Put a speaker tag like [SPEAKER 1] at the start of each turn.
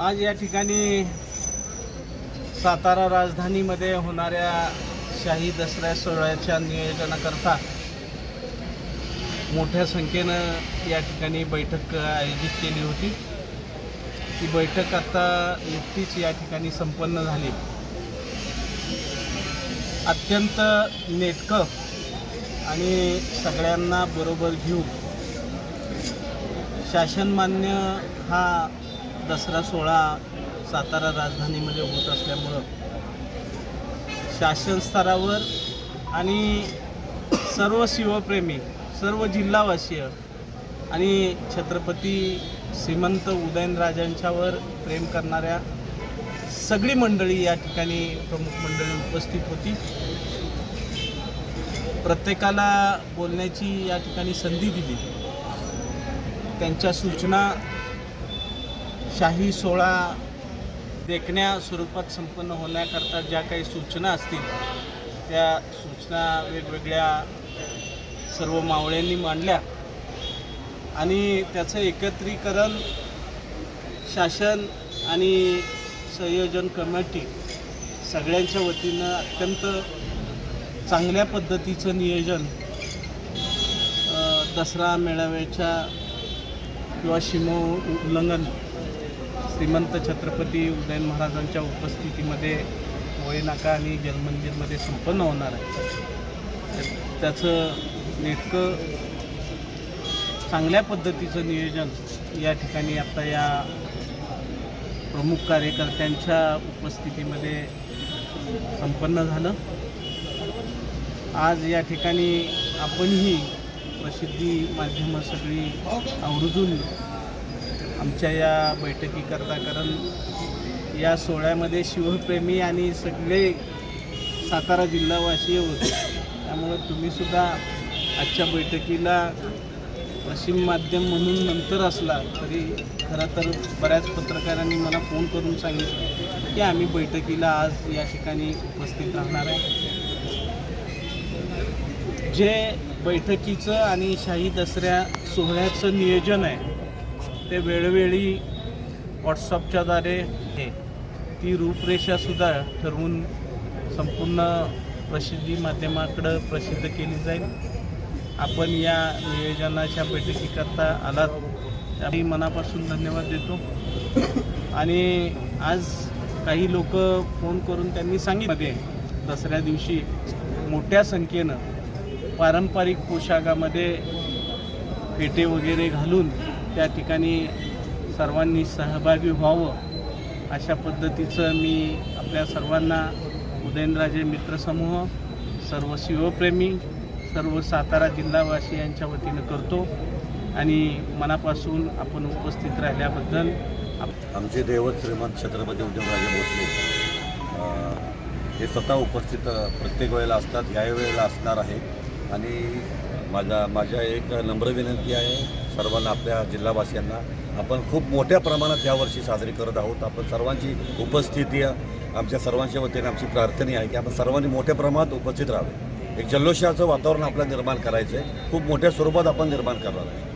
[SPEAKER 1] आज या ठिकाणी सातारा राजधानीमध्ये होणाऱ्या शाही दसऱ्या सोहळ्याच्या नियोजनाकरता मोठ्या संख्येनं या ठिकाणी बैठक आयोजित केली होती. ती बैठक आता नुकतीच या ठिकाणी संपन्न झाली. अत्यंत नेटकं आणि सगळ्यांना बरोबर घेऊन शासनमान्य हा दसरा सोहळा सातारा राजधानीमध्ये होत असल्यामुळं शासन स्तरावर आणि सर्व शिवप्रेमी सर्व जिल्हावासीय आणि छत्रपती श्रीमंत उदयनराजांच्यावर प्रेम करणाऱ्या सगळी मंडळी या ठिकाणी प्रमुख मंडळी उपस्थित होती. प्रत्येकाला बोलण्याची या ठिकाणी संधी दिली. त्यांच्या सूचना शाही सोहळा देखण्या स्वरूपात संपन्न होण्याकरता ज्या काही सूचना असतील त्या सूचना वेगवेगळ्या सर्व मावळ्यांनी मांडल्या. आणि त्याचं एकत्रीकरण शासन आणि संयोजन कमिटी सगळ्यांच्या वतीनं अत्यंत चांगल्या पद्धतीचं नियोजन दसरा मेळाव्याच्या किंवा शिमो उल्लंघन श्रीमंत छत्रपती उदयन महाराजांच्या उपस्थितीमध्ये वयनाका आणि जलमंदिरमध्ये संपन्न होणार आहे. तर त्याचं नेटकं चांगल्या पद्धतीचं नियोजन या ठिकाणी आता या प्रमुख कार्यकर्त्यांच्या उपस्थितीमध्ये संपन्न झालं. आज या ठिकाणी आपणही प्रसिद्धी माध्यमं सगळी आवर्जून आमच्या या बैठकीकरता कारण या सोहळ्यामध्ये शिवप्रेमी आणि सगळे सातारा जिल्हावासी होते. त्यामुळं तुम्हीसुद्धा आजच्या बैठकीला पश्चिम माध्यम म्हणून नंतर असला तरी खरं तर बऱ्याच पत्रकारांनी मला फोन करून सांगितलं की आम्ही बैठकीला आज या ठिकाणी उपस्थित राहणार आहे. जे बैठकीचं आणि शाही दसऱ्या सोहळ्याचं नियोजन आहे ते वेळोवेळी व्हॉट्सअपच्याद्वारे हे ती रूपरेषासुद्धा ठरवून संपूर्ण प्रसिद्धी माध्यमाकडं प्रसिद्ध केली जाईल. आपण या नियोजनाच्या बैठकीकरता आलात त्याही मनापासून धन्यवाद देतो. आणि आज काही लोक फोन करून त्यांनी सांगितले दसऱ्या दिवशी मोठ्या संख्येनं पारंपरिक पोशाखामध्ये पेटे वगैरे घालून त्या ठिकाणी सर्वांनी सहभागी व्हावं अशा पद्धतीचं मी आपल्या सर्वांना उदयनराजे मित्रसमूह सर्व शिवप्रेमी सर्व सातारा जिल्हावासियांच्या वतीनं करतो आणि मनापासून आपण उपस्थित राहिल्याबद्दल
[SPEAKER 2] आमचे दैवत श्रीमंत छत्रपती उद्योगराजे भोसले हे स्वतः उपस्थित प्रत्येक वेळेला असतात याही वेळेला असणार आहे. आणि माझा माझ्या एक नम्र विनंती आहे सर्वांना आपल्या जिल्हावासियांना. आपण खूप मोठ्या प्रमाणात यावर्षी साजरी करत आहोत. आपण सर्वांची उपस्थिती आमच्या सर्वांच्या वतीने आमची प्रार्थना आहे की आपण सर्वांनी मोठ्या प्रमाणात उपस्थित राहावे. एक जल्लोषाचं वातावरण आपल्याला निर्माण करायचं आहे खूप मोठ्या स्वरूपात आपण निर्माण करणार आहे